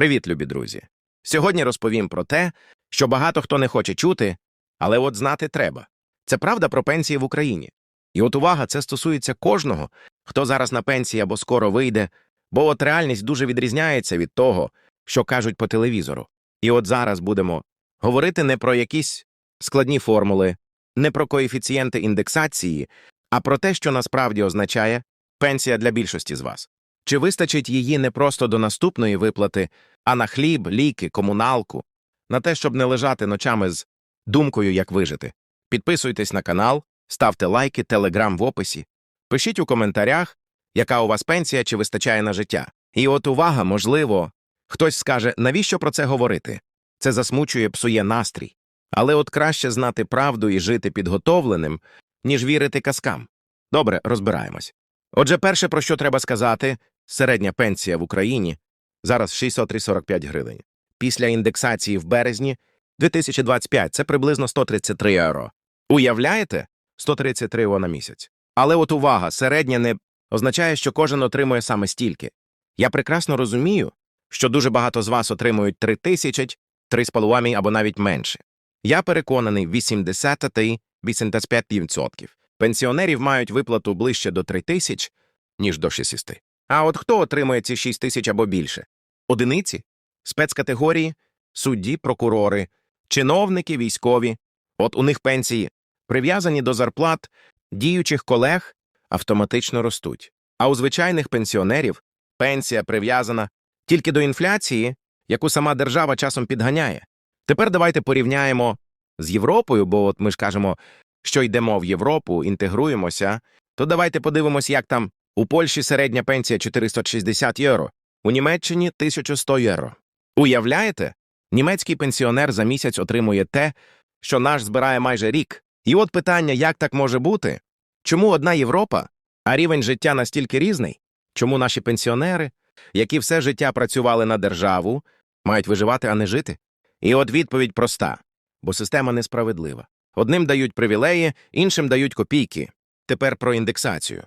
Привіт, любі друзі! Сьогодні розповім про те, що багато хто не хоче чути, але от знати треба. Це правда про пенсії в Україні. І от увага, це стосується кожного, хто зараз на пенсії або скоро вийде, бо от реальність дуже відрізняється від того, що кажуть по телевізору. І от зараз будемо говорити не про якісь складні формули, не про коефіцієнти індексації, а про те, що насправді означає пенсія для більшості з вас. Чи вистачить її не просто до наступної виплати, а на хліб, ліки, комуналку, на те, щоб не лежати ночами з думкою, як вижити? Підписуйтесь на канал, ставте лайки, телеграм в описі, пишіть у коментарях, яка у вас пенсія чи вистачає на життя. І от увага, можливо, хтось скаже, навіщо про це говорити? Це засмучує, псує настрій. Але от краще знати правду і жити підготовленим, ніж вірити казкам. Добре, розбираємось. Отже, перше, про що треба сказати, середня пенсія в Україні зараз 645 гривень. Після індексації в березні 2025 це приблизно 133 євро. Уявляєте? 133 євро на місяць. Але от увага, середня не означає, що кожен отримує саме стільки. Я прекрасно розумію, що дуже багато з вас отримують 3 тисячі, 3,5 або навіть менше. Я переконаний, 80-85% пенсіонерів мають виплату ближче до 3 тисяч, ніж до 6. А от хто отримує ці 6 тисяч або більше? Одиниці? Спецкатегорії? Судді, прокурори, чиновники, військові. От у них пенсії, прив'язані до зарплат діючих колег, автоматично ростуть. А у звичайних пенсіонерів пенсія прив'язана тільки до інфляції, яку сама держава часом підганяє. Тепер давайте порівняємо з Європою, бо от ми ж кажемо, що йдемо в Європу, інтегруємося, то давайте подивимось, як там у Польщі середня пенсія 460 євро, у Німеччині 1100 євро. Уявляєте? Німецький пенсіонер за місяць отримує те, що наш збирає майже рік. І от питання, як так може бути? Чому одна Європа, а рівень життя настільки різний? Чому наші пенсіонери, які все життя працювали на державу, мають виживати, а не жити? І от відповідь проста, бо система несправедлива. Одним дають привілеї, іншим дають копійки. Тепер про індексацію.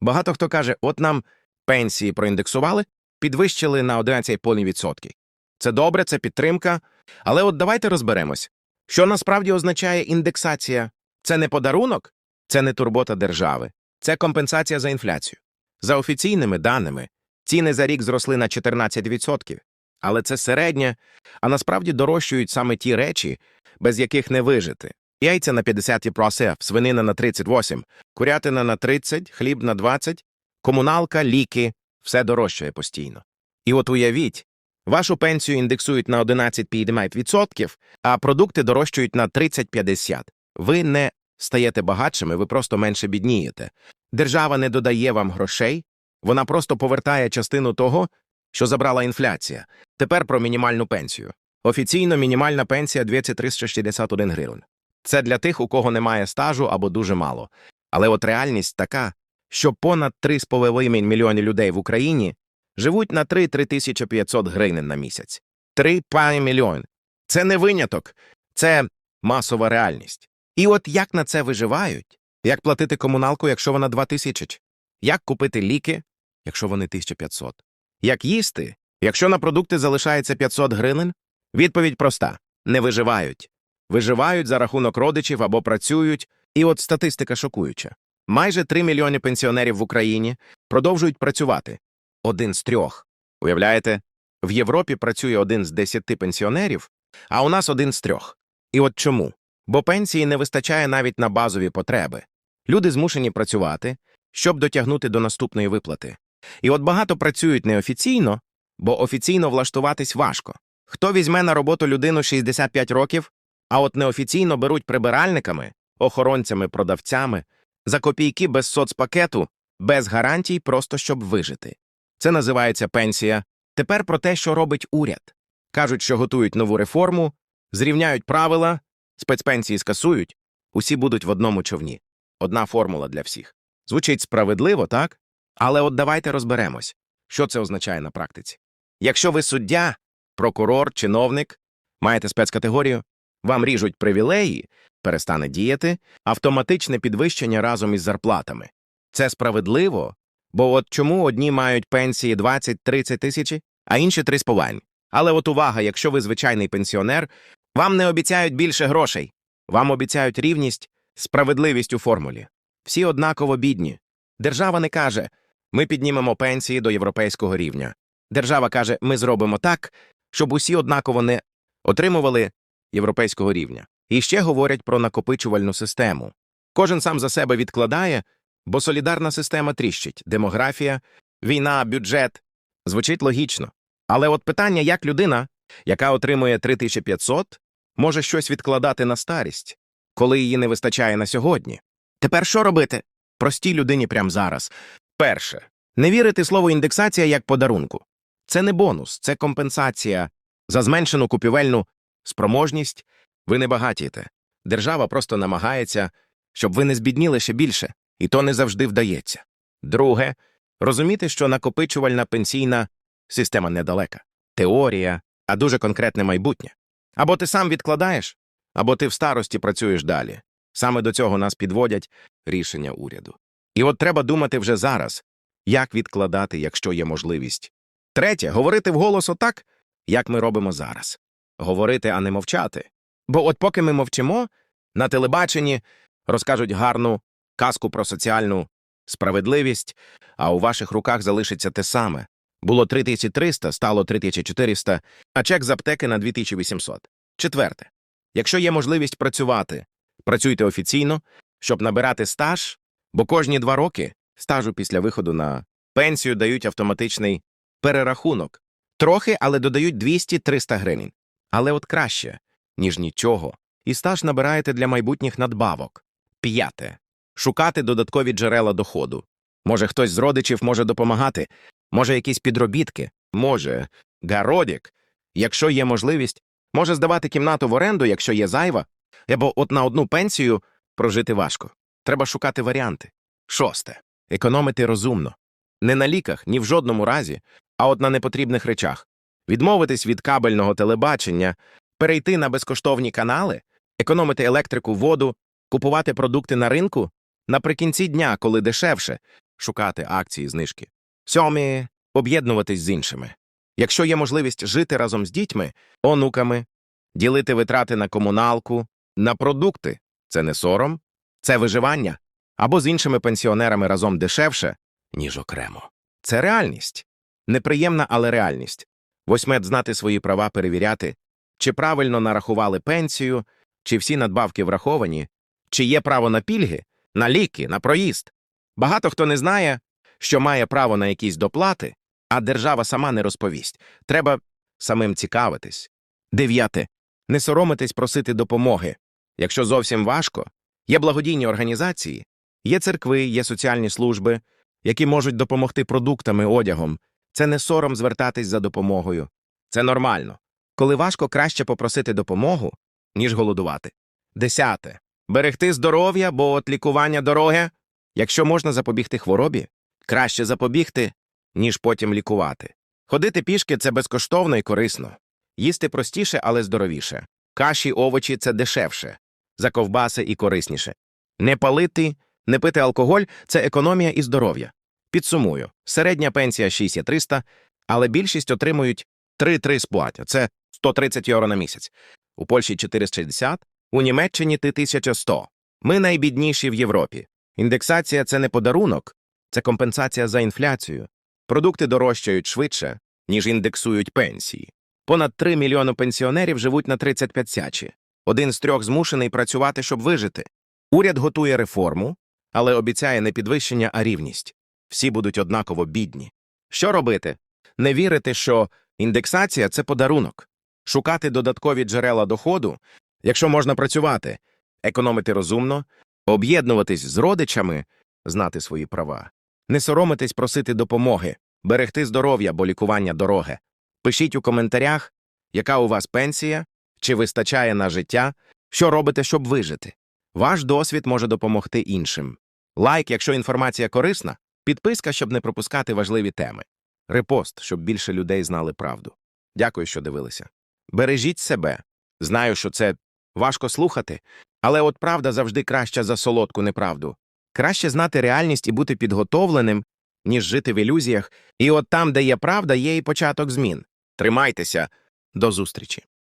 Багато хто каже, от нам пенсії проіндексували, підвищили на 11,5%. Це добре, це підтримка. Але от давайте розберемось, що насправді означає індексація. Це не подарунок, це не турбота держави, це компенсація за інфляцію. За офіційними даними, ціни за рік зросли на 14%. Але це середнє, а насправді дорожчують саме ті речі, без яких не вижити. Яйця на 50%, свинина на 38%, курятина на 30%, хліб на 20%, комуналка, ліки – все дорожчає постійно. І от уявіть, вашу пенсію індексують на 11,5%, а продукти дорожчують на 30-50%. Ви не стаєте багатшими, ви просто менше біднієте. Держава не додає вам грошей, вона просто повертає частину того, що забрала інфляція. Тепер про мінімальну пенсію. Офіційно мінімальна пенсія 2361 гривень. Це для тих, у кого немає стажу або дуже мало. Але от реальність така, що понад 3,5 мільйони людей в Україні живуть на 3-3 500 гривень на місяць. 3 мільйон. Це не виняток, це масова реальність. І от як на це виживають? Як платити комуналку, якщо вона 2 тисячі? Як купити ліки, якщо вони 1500? Як їсти, якщо на продукти залишається 500 гривень? Відповідь проста – не виживають. Виживають за рахунок родичів або працюють, і от статистика шокуюча. Майже 3 мільйони пенсіонерів в Україні продовжують працювати. Один з трьох. Уявляєте? В Європі працює один з десяти пенсіонерів, а у нас один з трьох. І от чому? Бо пенсії не вистачає навіть на базові потреби. Люди змушені працювати, щоб дотягнути до наступної виплати. І от багато працюють неофіційно, бо офіційно влаштуватись важко. Хто візьме на роботу людину 65 років, а от неофіційно беруть прибиральниками, охоронцями, продавцями, за копійки без соцпакету, без гарантій, просто щоб вижити. Це називається пенсія. Тепер про те, що робить уряд. Кажуть, що готують нову реформу, зрівняють правила, спецпенсії скасують, усі будуть в одному човні. Одна формула для всіх. Звучить справедливо, так? Але от давайте розберемось, що це означає на практиці. Якщо ви суддя, прокурор, чиновник, маєте спецкатегорію, вам ріжуть привілеї, перестане діяти, автоматичне підвищення разом із зарплатами. Це справедливо, бо от чому одні мають пенсії 20-30 тисячі, а інші 3,5? Але от увага, якщо ви звичайний пенсіонер, вам не обіцяють більше грошей. Вам обіцяють рівність, справедливість у формулі. Всі однаково бідні. Держава не каже ми піднімемо пенсії до європейського рівня. Держава каже, ми зробимо так, щоб усі однаково не отримували європейського рівня. І ще говорять про накопичувальну систему. Кожен сам за себе відкладає, бо солідарна система тріщить демографія, війна, бюджет. Звучить логічно. Але от питання, як людина, яка отримує 3500, може щось відкладати на старість, коли її не вистачає на сьогодні. Тепер що робити? Простій людині прямо зараз. Перше. Не вірити слову індексація як подарунку. Це не бонус, це компенсація за зменшену купівельну спроможність. Ви не багатієте. Держава просто намагається, щоб ви не збідніли ще більше, і то не завжди вдається. Друге, розуміти, що накопичувальна пенсійна система недалека. Теорія, а дуже конкретне майбутнє. Або ти сам відкладаєш, або ти в старості працюєш далі. Саме до цього нас підводять рішення уряду. І от треба думати вже зараз, як відкладати, якщо є можливість. Третє говорити вголос отак, як ми робимо зараз. Говорити, а не мовчати. Бо от поки ми мовчимо, на телебаченні розкажуть гарну казку про соціальну справедливість, а у ваших руках залишиться те саме. Було 3300, стало 3400, а чек з аптеки на 2800. Четверте. Якщо є можливість працювати, працюйте офіційно, щоб набирати стаж, бо кожні два роки стажу після виходу на пенсію дають автоматичний перерахунок. Трохи, але додають 200-300 гривень. Але от краще, ніж нічого. І стаж набираєте для майбутніх надбавок. П'яте. Шукати додаткові джерела доходу. Може, хтось з родичів може допомагати, може, якісь підробітки, може, гародік. Якщо є можливість, може здавати кімнату в оренду, якщо є зайва, або от на одну пенсію прожити важко. Треба шукати варіанти. Шосте. Економити розумно. Не на ліках, ні в жодному разі, а от на непотрібних речах. Відмовитись від кабельного телебачення, перейти на безкоштовні канали, економити електрику, воду, купувати продукти на ринку, наприкінці дня, коли дешевше, шукати акції, знижки. Сьомі об'єднуватись з іншими. Якщо є можливість жити разом з дітьми, онуками, ділити витрати на комуналку, на продукти це не сором, це виживання, або з іншими пенсіонерами разом дешевше, ніж окремо. Це реальність. Неприємна, але реальність. Восьмет знати свої права перевіряти, чи правильно нарахували пенсію, чи всі надбавки враховані, чи є право на пільги, на ліки, на проїзд. Багато хто не знає, що має право на якісь доплати, а держава сама не розповість. Треба самим цікавитись. Дев'яте. Не соромитись просити допомоги. Якщо зовсім важко, є благодійні організації, є церкви, є соціальні служби, які можуть допомогти продуктами, одягом. Це не сором звертатись за допомогою. Це нормально. Коли важко, краще попросити допомогу, ніж голодувати. Десяте. Берегти здоров'я, бо от лікування дороге. Якщо можна запобігти хворобі, краще запобігти, ніж потім лікувати. Ходити пішки це безкоштовно і корисно. Їсти простіше, але здоровіше. Каші, овочі це дешевше. За ковбаси і корисніше. Не палити, не пити алкоголь це економія і здоров'я. Підсумую, середня пенсія 6300, але більшість отримують 3-3 сплаття. Це 130 євро на місяць. У Польщі 460, у Німеччині 1100. Ми найбідніші в Європі. Індексація це не подарунок, це компенсація за інфляцію. Продукти дорожчають швидше, ніж індексують пенсії. Понад 3 мільйони пенсіонерів живуть на 35 сячі. Один з трьох змушений працювати, щоб вижити. Уряд готує реформу, але обіцяє не підвищення, а рівність. Всі будуть однаково бідні. Що робити? Не вірити, що індексація це подарунок. Шукати додаткові джерела доходу, якщо можна працювати, економити розумно, об'єднуватись з родичами, знати свої права, не соромитись просити допомоги, берегти здоров'я, бо лікування дороге. Пишіть у коментарях, яка у вас пенсія, чи вистачає на життя, що робите, щоб вижити. Ваш досвід може допомогти іншим. Лайк, якщо інформація корисна, підписка, щоб не пропускати важливі теми. Репост, щоб більше людей знали правду. Дякую, що дивилися. Бережіть себе. Знаю, що це важко слухати, але от правда завжди краща за солодку неправду. Краще знати реальність і бути підготовленим, ніж жити в ілюзіях, і от там, де є правда, є і початок змін. Тримайтеся. До зустрічі.